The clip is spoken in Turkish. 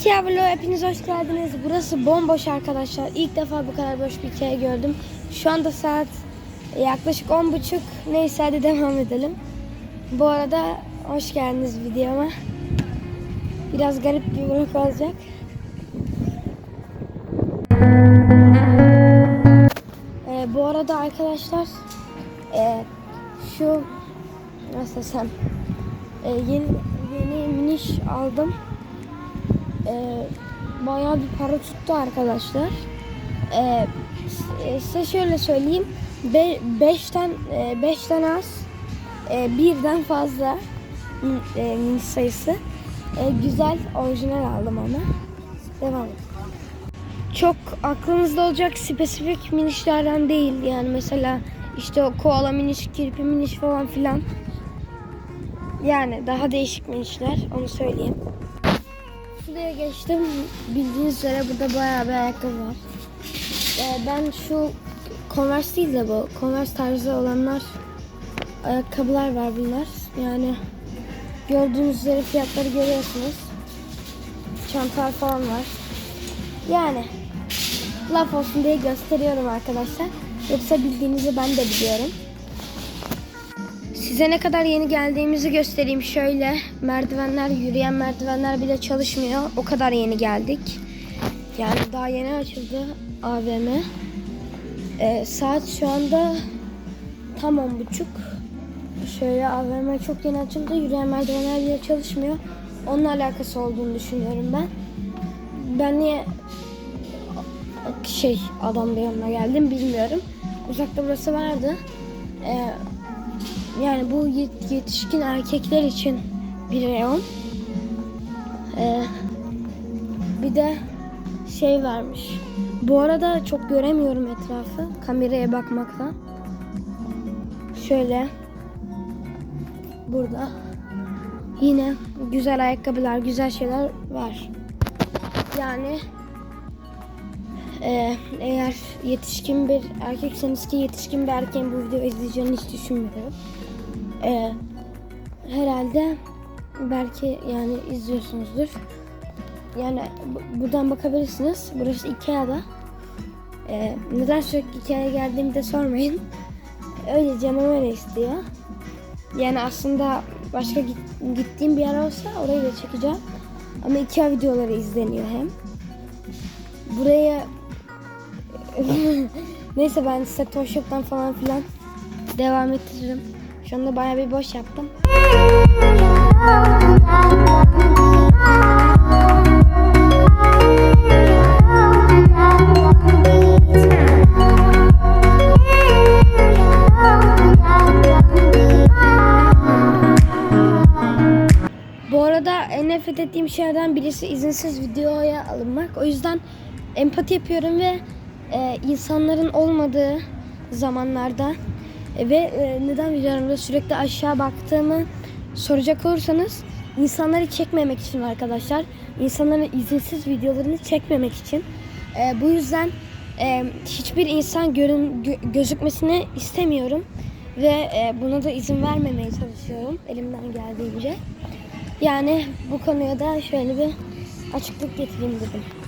Ikea hepiniz hoş geldiniz. Burası bomboş arkadaşlar. İlk defa bu kadar boş bir Ikea gördüm. Şu anda saat yaklaşık 10.30. Neyse hadi devam edelim. Bu arada hoş geldiniz videoma. Biraz garip bir vlog olacak. Ee, bu arada arkadaşlar e, şu nasıl desem e, yeni yeni miniş aldım. E, bayağı bir para tuttu arkadaşlar. E, s- e, size şöyle söyleyeyim. 5'ten 5'ten az, e, birden fazla e, miniş sayısı. E, güzel, orijinal aldım ama. Devam çok aklınızda olacak spesifik minişlerden değil. Yani mesela işte o koala miniş, kirpi miniş falan filan. Yani daha değişik minişler onu söyleyeyim. Şuraya geçtim. Bildiğiniz üzere burada bayağı bir ayakkabı var. Ee, ben şu Converse değil de bu Converse tarzı olanlar ayakkabılar var bunlar. Yani gördüğünüz üzere fiyatları görüyorsunuz. Çantalar falan var. Yani laf olsun diye gösteriyorum arkadaşlar. Yoksa bildiğinizi ben de biliyorum. Size ne kadar yeni geldiğimizi göstereyim. Şöyle merdivenler, yürüyen merdivenler bile çalışmıyor. O kadar yeni geldik. Yani daha yeni açıldı AVM. Ee, saat şu anda tam on buçuk. Şöyle AVM çok yeni açıldı. Yürüyen merdivenler bile çalışmıyor. Onunla alakası olduğunu düşünüyorum ben. Ben niye şey adam da yanına geldim bilmiyorum. Uzakta burası vardı. Ee, yani bu yet- yetişkin erkekler için bir reyon. Ee, bir de şey varmış. Bu arada çok göremiyorum etrafı kameraya bakmaktan. Şöyle burada yine güzel ayakkabılar, güzel şeyler var. Yani ee, eğer yetişkin bir erkekseniz ki yetişkin bir erkeğin bu videoyu izleyeceğini hiç düşünmüyorum. Ee, herhalde belki yani izliyorsunuzdur. Yani bu- buradan bakabilirsiniz. Burası Ikea'da. Ee, neden sürekli Ikea'ya geldiğimi de sormayın. Öyle canım öyle istiyor. Yani aslında başka git- gittiğim bir yer olsa orayı da çekeceğim. Ama Ikea videoları izleniyor hem. Buraya Neyse ben size Toshop'tan falan filan devam ettiririm. Şu anda bir boş yaptım. Bu arada nefret ettiğim şeylerden birisi izinsiz videoya alınmak. O yüzden empati yapıyorum ve e, insanların olmadığı zamanlarda ve e, neden videolarımda sürekli aşağı baktığımı soracak olursanız insanları çekmemek için arkadaşlar. İnsanların izinsiz videolarını çekmemek için. E, bu yüzden e, hiçbir insan görün, gö- gözükmesini istemiyorum ve e, buna da izin vermemeye çalışıyorum elimden geldiğince. Yani bu konuya da şöyle bir açıklık getireyim dedim.